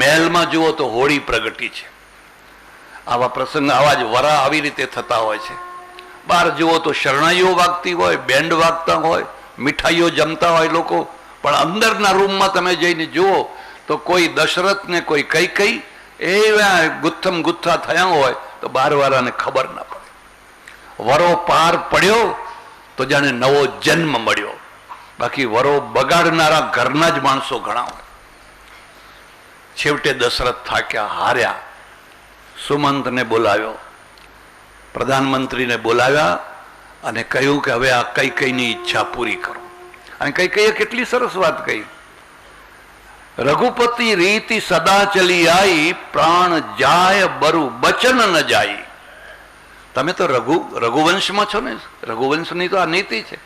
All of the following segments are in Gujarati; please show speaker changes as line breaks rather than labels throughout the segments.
મહેલમાં જુઓ તો હોળી પ્રગટી છે. આવા પ્રસંગ આવા જ વરા આવી રીતે થતા હોય છે. બહાર જુઓ તો શરણાઈઓ વાગતી હોય, બેન્ડ વાગતા હોય, મીઠાઈઓ જમતા હોય લોકો. પણ અંદરના રૂમમાં તમે જઈને જુઓ તો કોઈ દશરથ ને કોઈ કઈ કઈ એવા ગુથ્થમ ગુથ્થા થયા હોય તો બારવાળાને ખબર ના પડે. વરો પાર પડ્યો તો જાણે નવો જન્મ મળ્યો. બાકી વરો બગાડનારા ઘરના જ માણસો ઘણા હોય. છેવટે દશરથ થાક્યા, હાર્યા. સુમંતને બોલાવ્યો, પ્રધાનમંત્રીને બોલાવ્યા અને કહ્યું કે હવે આ કઈ કઈની ઈચ્છા પૂરી કરો. અને કઈ કઈએ કેટલી સરસ વાત કહી. રઘુપતિ રીતિ સદા ચલી આઈ, પ્રાણ જાય, બરુ બચન ન જાય. તમે તો રઘુ, રઘુવંશમાં છો ને? રઘુવંશની તો આ નીતિ છે.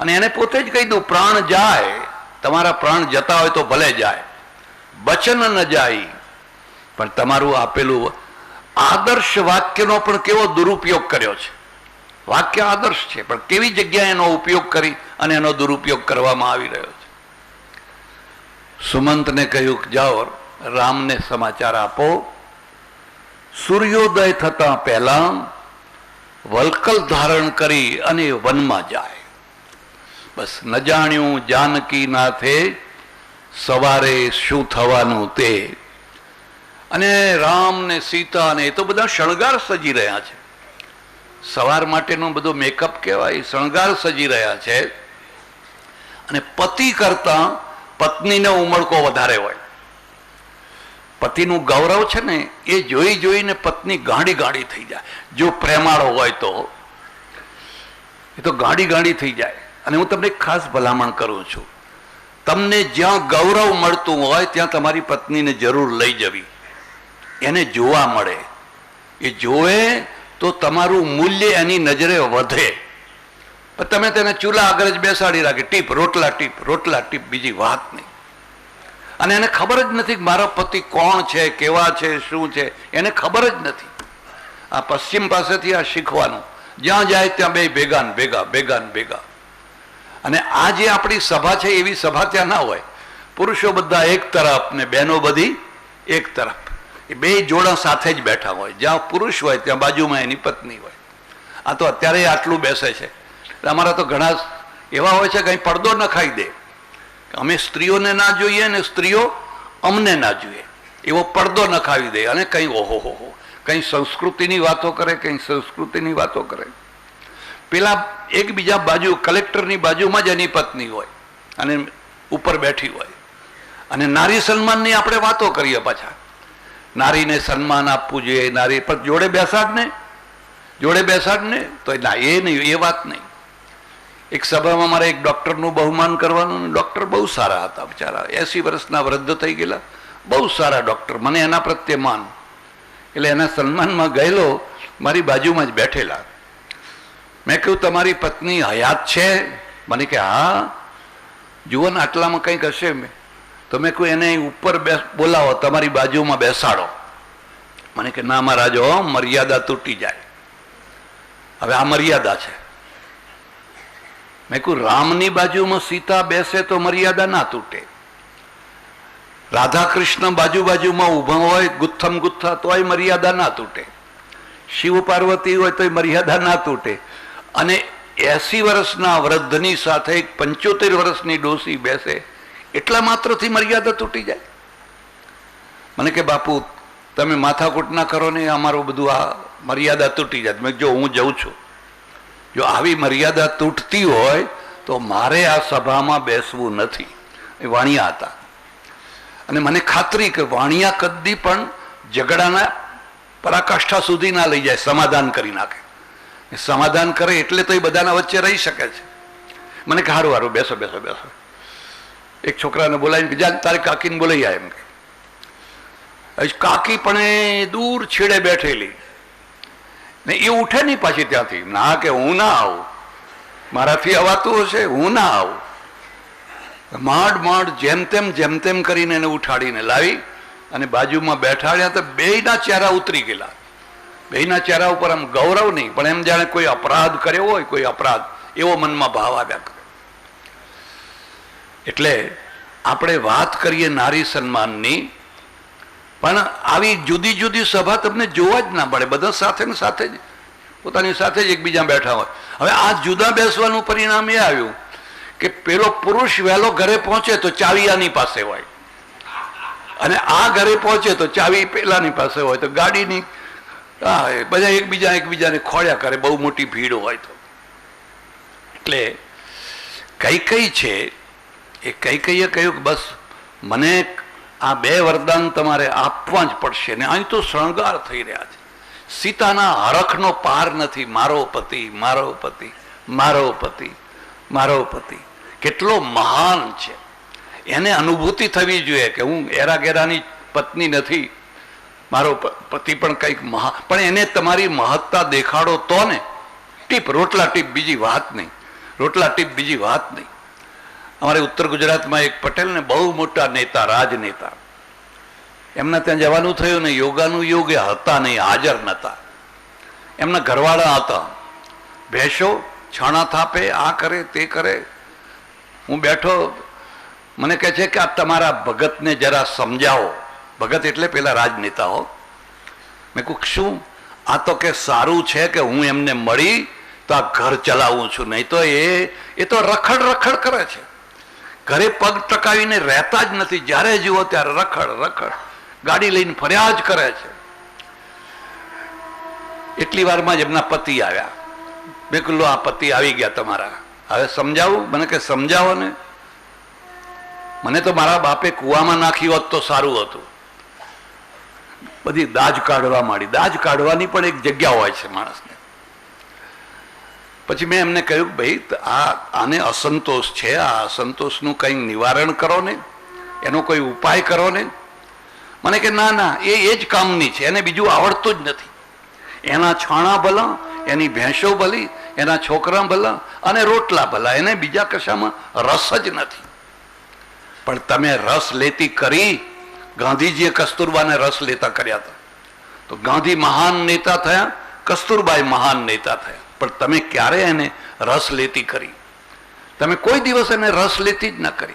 અને એને પોતે જ કહી દઉં, પ્રાણ જાય, તમારા પ્રાણ જતા હોય તો ભલે જાય. બચન ન જાય. પણ તમારું આપેલું આદર્શ વાક્યનો પણ કેવો દુરુપયોગ કર્યો છે? વાક્ય આદર્શ છે, પણ કેવી જગ્યાએ એનો ઉપયોગ કરી અને એનો દુરુપયોગ કરવામાં આવી રહ્યો છે? સુમંતને કહ્યું, જાઓ, રામને સમાચાર આપો. સૂર્યોદય થતા પહેલા વલકલ ધારણ કરી અને વનમાં જાય. બસ ન જાણ્યું જાનકી નાથે સવારે શું થવાનું તે. અને રામ ને સીતા ને એ તો બધા શણગાર સજી રહ્યા છે. સવાર માટેનો બધો મેકઅપ કહેવાય, શણગાર સજી રહ્યા છે. અને પતિ કરતા પત્નીનો ઉમળકો વધારે હોય. પતિનું ગૌરવ છે ને, એ જોઈ જોઈને પત્ની ગાડી ગાડી થઈ જાય. જો પ્રેમાળો હોય તો. એ તો ગાડી ગાડી થઈ જાય. અને હું તમને ખાસ ભલામણ કરું છું. તમને જ્યાં ગૌરવ મળતું હોય, ત્યાં તમારી પત્નીને જરૂર લઈ જવી. એને જોવા મળે. એ જોવે તો તમારું મૂલ્ય એની નજરે વધે. પણ તમે તેને ચૂલા આગળ જ બેસાડી રાખી. ટીપ, રોટલા ટીપ રોટલા ટીપ, બીજી વાત નહીં. અને એને ખબર જ નથી કે મારો પતિ કોણ છે, કેવા છે, શું છે. એને ખબર જ નથી. આ પશ્ચિમ પાસેથી આ શીખવાનું. જ્યાં જાય ત્યાં બે ભેગા ભેગા ભેગા ભેગા. અને આ જે આપણી સભા છે, એવી સભા ત્યાં ના હોય. પુરુષો બધા એક તરફ ને બહેનો બધી એક તરફ. એ બે જોડા સાથે જ બેઠા હોય. જ્યાં પુરુષ હોય, ત્યાં બાજુમાં એની પત્ની હોય. આ તો અત્યારે આટલું બેસે છે. અમારા તો ઘણા એવા હોય છે કંઈ પડદો નખાઈ દે. અમે સ્ત્રીઓને ના જોઈએ ને સ્ત્રીઓ અમને ના જોઈએ. એવો પડદો નખાવી દે અને કંઈ ઓહો હો કંઈ સંસ્કૃતિની વાતો કરે, કંઈ સંસ્કૃતિની વાતો કરે. પેલા એકબીજા બાજુ, કલેક્ટરની બાજુમાં જ એની પત્ની હોય અને ઉપર બેઠી હોય. અને નારી સન્માનની આપણે વાતો કરીએ પાછા. નારીને સન્માન આપવું જોઈએ. નારી પર જોડે બેસાડ ને? જોડે બેસાડ ને? તો ના, એ નહીં, એ વાત નહીં. એક સભામાં મારે એક ડૉક્ટરનું બહુમાન કરવાનું ડૉક્ટર બહુ સારા હતા બિચારા. એસી વર્ષના વૃદ્ધ થઈ ગયેલા. બહુ સારા ડૉક્ટર. મને એના પ્રત્યે માન. એટલે એના સન્માનમાં ગયેલો મારી બાજુમાં જ બેઠેલા. મેં કહ્યું, તમારી પત્ની હયાત છે. મને કે, હા. જુઓ ને, આટલામાં કંઈક હશે. મેં તો મેં કહ્યું, એને ઉપર બેસ બોલાવો, તમારી બાજુમાં બેસાડો. મને કે, ના મારા મર્યાદા તૂટી જાય. હવે આ મર્યાદા છે. મેં કહ્યું, રામની બાજુમાં સીતા બેસે તો મર્યાદા ના તૂટે. રાધા કૃષ્ણ બાજુ બાજુમાં ઊભા હોય ગુથમ ગુથ્થા, તોય મર્યાદા ના તૂટે. શિવ પાર્વતી હોય, તોય મર્યાદા ના તૂટે. અને એસી વર્ષના વૃદ્ધની સાથે પંચોતેર વર્ષની ડોસી બેસે, એટલા માત્રથી મર્યાદા તૂટી જાય? મને કે, બાપુ, તમે માથાકૂટ ના કરો ને, અમારું બધું આ મર્યાદા તૂટી જાય. મેં જો હું જઉં છું. જો આવી મર્યાદા તૂટતી હોય, તો મારે આ સભામાં બેસવું નથી. એ વાણિયા હતા. અને મને ખાતરી કે વાણિયા કદી પણ ઝઘડાના પરાકાષ્ઠા સુધી ના લઈ જાય, સમાધાન કરી નાખે. સમાધાન કરે એટલે તો એ બધાના વચ્ચે રહી શકે છે. મને કે હારું હારું, બેસો બેસો બેસો. એક છોકરાને બોલાવીને બીજા તારી કાકીને બોલાઈ આ એમ કે. કાકી પણ એ દૂર છેડે બેઠેલી. ને એ ઉઠે નહીં પાછી ત્યાંથી. ના કે, હું ના આવું. મારાથી અવાતું હશે, હું ના આવું. માંડ માંડ, જેમ તેમ જેમ તેમ કરીને એને ઉઠાડીને લાવી અને બાજુમાં બેઠાડ્યા તો બેયના ચહેરા ઉતરી ગયેલા. બેયના ચહેરા ઉપર આમ ગૌરવ નહીં, પણ એમ જાણે કોઈ અપરાધ કર્યો હોય, કોઈ અપરાધ, એવો મનમાં ભાવ આવ્યા કરે. એટલે આપણે વાત કરીએ નારી સન્માનની, પણ આવી જુદી જુદી સભા તમને જોવા જ ના પડે બધા સાથે ને સાથે જ, પોતાની સાથે જ એકબીજા બેઠા હોય. હવે આ જુદા બેસવાનું પરિણામ એ આવ્યું કે પેલો પુરુષ વહેલો ઘરે પહોંચે તો ચાવીયાની પાસે હોય. અને આ ઘરે પહોંચે તો ચાવી પેલાની પાસે હોય. તો ગાડીની હા બધા એકબીજા એકબીજાને ખોળ્યા કરે, બહુ મોટી ભીડ હોય તો. એટલે કઈ કઈ છે, એ કઈ કઈએ કહ્યું કે બસ મને આ બે વરદાન તમારે આપવા જ પડશે. ને અહીં તો શણગાર થઈ રહ્યા છે. સીતાના હરખનો પાર નથી. મારો પતિ મારો પતિ મારો પતિ મારો પતિ. કેટલો મહાન છે. એને અનુભૂતિ થવી જોઈએ કે હું એરા ગેરાની પત્ની નથી. મારો પતિ પણ કંઈક મહા, પણ એને તમારી મહત્તા દેખાડો તો ને. ટીપ, રોટલા ટીપ બીજી વાત નહીં. રોટલા ટીપ બીજી વાત નહીં. અમારે ઉત્તર ગુજરાતમાં એક પટેલ ને બહુ મોટા નેતા, રાજનેતા. એમના ત્યાં જવાનું થયું ને, યોગાનું યોગ એ હતા નહીં, હાજર નતા એમના ઘરવાળા હતા. ભેંસો, છાણા થાપે, આ કરે, તે કરે. હું બેઠો, મને કહે છે કે આ તમારા ભગતને જરા સમજાવો. ભગત એટલે પેલા રાજનેતા હો મેં કહું, શું? આ તો કે સારું છે કે હું એમને મળી તો આ ઘર ચલાવું છું. નહીં તો એ એ તો રખડ રખડ કરે છે. ઘરે પગ ટકાવીને રહેતા જ નથી. જ્યારે જુઓ ત્યારે રખડ રખડ. ગાડી લઈને ફર્યા જ કરે છે. એટલી વારમાં જ એમના પતિ આવ્યા. મેં કહ્યું આ પતિ આવી ગયા તમારા. હવે સમજાવું? મને કે સમજાવો ને. મને તો મારા બાપે કૂવામાં નાખ્યું હોત તો સારું હતું. બધી દાજ કાઢવા માંડી. દાજ કાઢવાની પણ એક જગ્યા હોય છે માણસને. પછી મેં એમને કહ્યું ભાઈ આ આને અસંતોષ છે, આ અસંતોષનું કંઈ નિવારણ કરો ને, એનો કોઈ ઉપાય કરો ને. મને કે ના ના, એ એ જ કામની છે, એને બીજું આવડતું જ નથી. એના છાણા ભલા, એની ભેંસો ભલી, એના છોકરા ભલા અને રોટલા ભલા, એને બીજા કશામાં રસ જ નથી. પણ તમે રસ લેતી કરી ગાંધીજીએ કસ્તુરબાને રસ લેતા કર્યા હતા. તો ગાંધી મહાન નેતા થયા કસ્તુરબાઈ મહાન નેતા થયા. પણ તમે ક્યારે એને રસ લેતી કરી? તમે કોઈ દિવસ એને રસ લેતી જ ન કરી.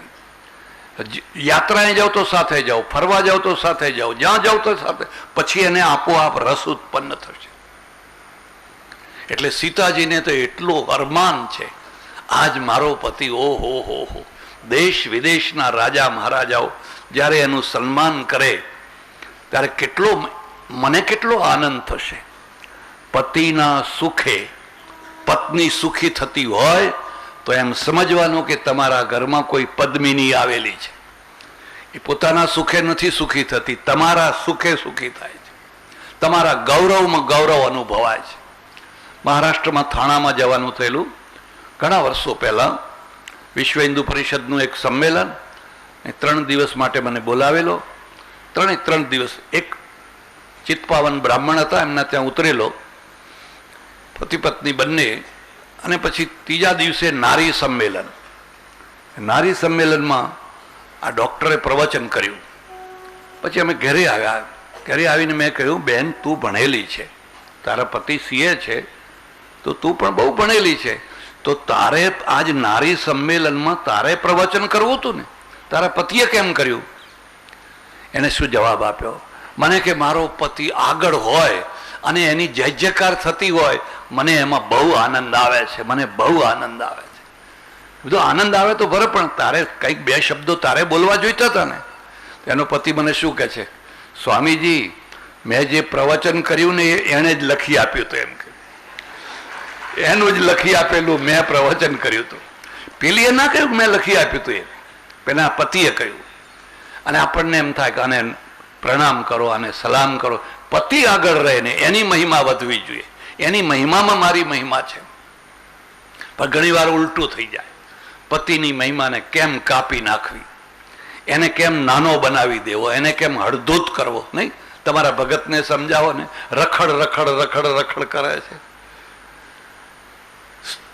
યાત્રાએ જાઓ તો સાથે જાઓ, ફરવા જાઓ તો સાથે જાઓ, જ્યાં જાઓ તો સાથે, પછી એને આપોઆપ રસ ઉત્પન્ન થશે. એટલે સીતાજીને તો એટલું અરમાન છે. આજ મારો પતિ, ઓહો હો હો. દેશ વિદેશના રાજા મહારાજાઓ જ્યારે એનું સન્માન કરે, ત્યારે કેટલો મને કેટલો આનંદ થશે. પતિના સુખે પત્ની સુખી થતી હોય, તો એમ સમજવાનું કે તમારા ઘરમાં કોઈ પદ્મિની આવેલી છે. એ પોતાના સુખે નથી સુખી થતી, તમારા સુખે સુખી થાય છે. તમારા ગૌરવમાં ગૌરવ અનુભવાય છે. મહારાષ્ટ્રમાં થાણામાં જવાનું થયેલું ઘણા વર્ષો પહેલાં વિશ્વ હિન્દુ પરિષદનું એક સંમેલન ત્રણ દિવસ માટે મને બોલાવેલો. ત્રણે ત્રણ દિવસ એક ચિત્પાવન બ્રાહ્મણ હતા, એમના ત્યાં ઉતરેલો. પતિ પત્ની બંને અને પછી ત્રીજા દિવસે નારી સંમેલન. નારી સંમેલનમાં આ ડૉક્ટરે પ્રવચન કર્યું. પછી અમે ઘરે આવ્યા. ઘરે આવીને મેં કહ્યું, બેન, તું ભણેલી છે. તારા પતિ સીએ છે. તો તું પણ બહુ ભણેલી છે. તો તારે આજ નારી સંમેલનમાં તારે પ્રવચન કરવું હતું ને? તારા પતિએ કેમ કર્યું? એને શું જવાબ આપ્યો? મને કે મારો પતિ આગળ હોય અને એની જય જયકાર થતી હોય, મને એમાં બહુ આનંદ આવે છે, મને બહુ આનંદ આવે છે. બધો આનંદ આવે તો ભરે પણ તારે કંઈક બે શબ્દો તારે બોલવા જોઈતા હતા ને. એનો પતિ મને શું કહે છે? સ્વામીજી, મેં જે પ્રવચન કર્યું ને એણે જ લખી આપ્યું હતું એમ કે. એનું જ લખી આપેલું મેં પ્રવચન કર્યું હતું. પેલીએ ના કહ્યું મેં લખી આપ્યું હતું એ પેલા પતિએ કહ્યું. અને આપણને એમ થાય કે આને પ્રણામ કરો, આને સલામ કરો. પતિ આગળ રહે ને એની મહિમા વધવી જોઈએ. એની મહિમામાં મારી મહિમા છે. પણ ઘણી વાર ઉલટું થઈ જાય. પતિની મહિમાને કેમ કાપી નાખવી? એને કેમ નાનો બનાવી દેવો? એને કેમ હળધૂત કરવો? નહીં? તમારા ભગતને સમજાવો ને. રખડ રખડ રખડ રખડ કરે છે.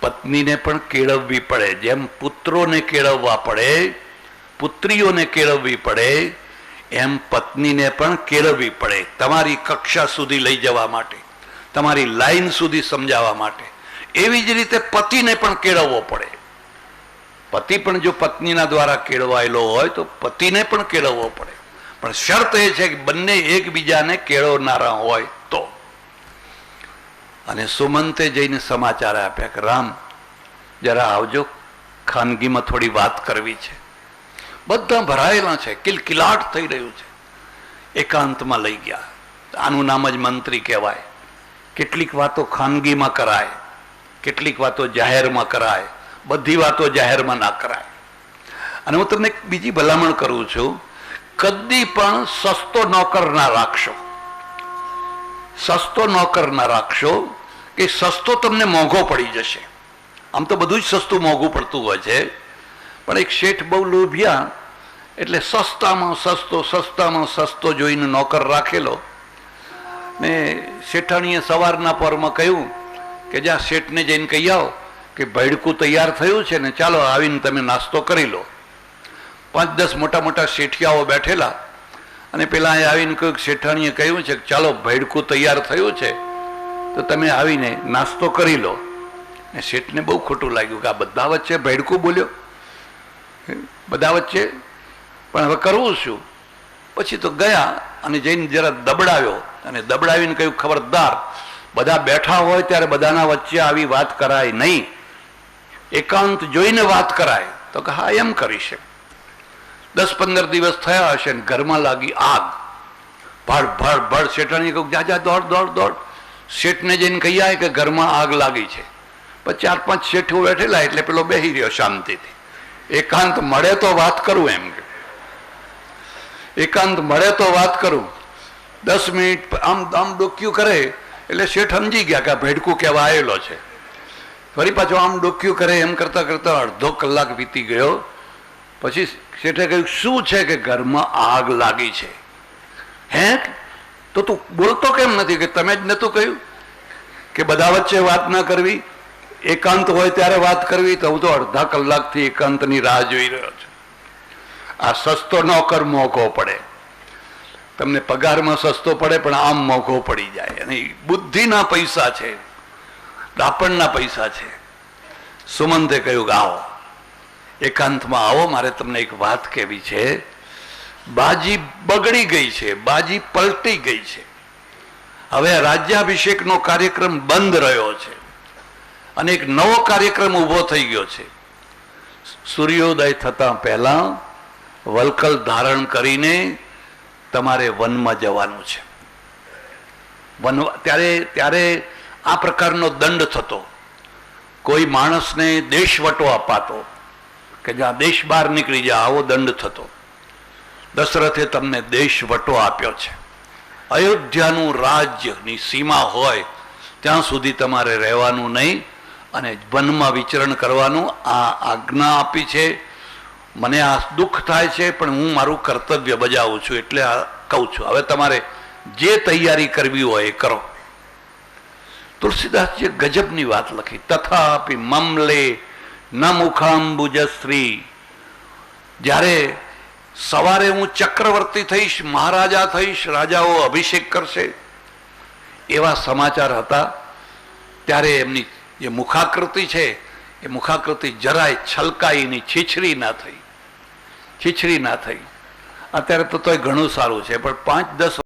પત્નીને પણ કેળવવી પડે. જેમ પુત્રોને કેળવવા પડે પુત્રીઓને કેળવવી પડે, એમ પત્નીને પણ કેળવવી પડે, તમારી કક્ષા સુધી લઈ જવા માટે, તમારી લાઈન સુધી સમજાવવા માટે. એવી જ રીતે પતિને પણ કેળવવો પડે. પતિ પણ જો પત્નીના દ્વારા કેળવાયેલો હોય, તો પતિને પણ કેળવવો પડે. પણ શરત એ છે કે બંને એકબીજાને કેળવનારા હોય તો. અને સુમંતે જઈને સમાચાર આપ્યા કે, રામ, જરા આવજો, ખાનગીમાં થોડી વાત કરવી છે. બધા ભરાયેલા છે, કિલકિલાટ થઈ રહ્યું છે. એકાંતમાં લઈ ગયા. આનું નામ જ મંત્રી કહેવાય. કેટલીક વાતો ખાનગીમાં કરાય, કેટલીક વાતો જાહેરમાં કરાય, બધી વાતો જાહેરમાં ના કરાય. અને હું તમને બીજી ભલામણ કરું છું, કદી પણ સસ્તો નોકર ના રાખશો. સસ્તો નોકર ના રાખશો કે સસ્તો તમને મોંઘો પડી જશે. આમ તો બધું જ સસ્તું મોંઘું પડતું હોય છે. પણ એક શેઠ બહુ લોભ્યા એટલે સસ્તામાં સસ્તો સસ્તામાં સસ્તો જોઈને નોકર રાખેલો. ને શેઠાણીએ સવારના પરમાં કહ્યું કે જ્યાં શેઠને જઈને કહી આવો કે ભેડકું તૈયાર થયું છે ને ચાલો આવીને તમે નાસ્તો કરી લો. પાંચ દસ મોટા મોટા શેઠિયાઓ બેઠેલા અને પેલા અહીં આવીને કહ્યું શેઠાણીએ કહ્યું છે કે ચાલો ભેડકું તૈયાર થયું છે તો તમે આવીને નાસ્તો કરી લો. ને શેઠને બહુ ખોટું લાગ્યું કે આ બધા વચ્ચે ભેડકું બોલ્યો. બધા વચ્ચે પણ હવે કરવું શું? પછી તો ગયા અને જઈને જરા દબડાવ્યો. અને દબડાવીને કહ્યું, ખબરદાર, બધા બેઠા હોય ત્યારે બધાના વચ્ચે આવી વાત કરાય નહીં. એકાંત જોઈને વાત કરાય. તો કે, હા, એમ કરી છે દસ પંદર દિવસ થયા હશે ને ઘરમાં લાગી આગ. ભડ ભડ ભડ શેઠાણી કહું જા જા, દોડ દોડ દોડ. શેઠને જઈને કહી આવે કે ઘરમાં આગ લાગી છે. પછી ચાર પાંચ શેઠો બેઠેલા એટલે પેલો બેહી રહ્યો શાંતિથી. એકાંત મળે તો વાત કરું એમ કે. એકાંત મળે તો વાત કરું. દસ મિનિટ આમ આમ ડોક્યું કરે, એટલે શેઠ સમજી ગયા કે આ ભેડકું કહેવા આવેલો છે. ફરી પાછો આમ ડોક્યું કરે, એમ કરતાં કરતાં અડધો કલાક વીતી ગયો. પછી શેઠે કહ્યું, શું છે કે ઘરમાં આગ લાગી છે? હે? તો તું બોલતો કેમ નથી? કે તમે જ નહોતું કહ્યું? કે બધા વચ્ચે વાત ના કરવી? એકાંત હોય ત્યારે વાત કરવી? તો હું તો અડધા કલાકથી એકાંતની રાહ જોઈ રહ્યો છું. આ સસ્તો નોકર મોંઘો પડે. તમને પગારમાં સસ્તો પડે, પણ આમ મોંઘો પડી જાય. અને બુદ્ધિના પૈસા છે. દાપણના પૈસા છે. સુમંતે કહ્યું કે આવો. એકાંતમાં આવો, મારે તમને એક વાત કહેવી છે. બાજી બગડી ગઈ છે, બાજી પલટી ગઈ છે. હવે રાજ્યાભિષેકનો કાર્યક્રમ બંધ રહ્યો છે. અને એક નવો કાર્યક્રમ ઊભો થઈ ગયો છે. સૂર્યોદય થતા પહેલા વલકલ ધારણ કરીને તમારે વનમાં જવાનું છે. વન ત્યારે ત્યારે આ પ્રકારનો દંડ થતો. કોઈ માણસને દેશવટો અપાતો કે જ્યાં દેશ બહાર નીકળી જાય, આવો દંડ થતો. દશરથે તમને દેશવટો આપ્યો છે. અયોધ્યાનું રાજ્યની સીમા હોય, ત્યાં સુધી તમારે રહેવાનું નહીં અને વનમાં વિચરણ કરવાનું આ આજ્ઞા આપી છે. મને આ દુઃખ થાય છે, પણ હું મારું કર્તવ્ય બજાવું છું, એટલે આ કહું છું. હવે તમારે જે તૈયારી કરવી હોય એ કરો. તુલસીદાસજીએ ગજબની વાત લખી. તથાપી મમલે ન મુખાંબુજશ્રી. જ્યારે સવારે હું ચક્રવર્તી થઈશ, મહારાજા થઈશ, રાજાઓ અભિષેક કરશે, એવા સમાચાર હતા. ત્યારે એમની જે મુખાકૃતિ છે, એ મુખાકૃતિ જરાય છલકાઈની છીછરી ના થઈ. છીછરી ના થઈ. અત્યારે તો તોય ઘણું સારું છે પણ પાંચ દસ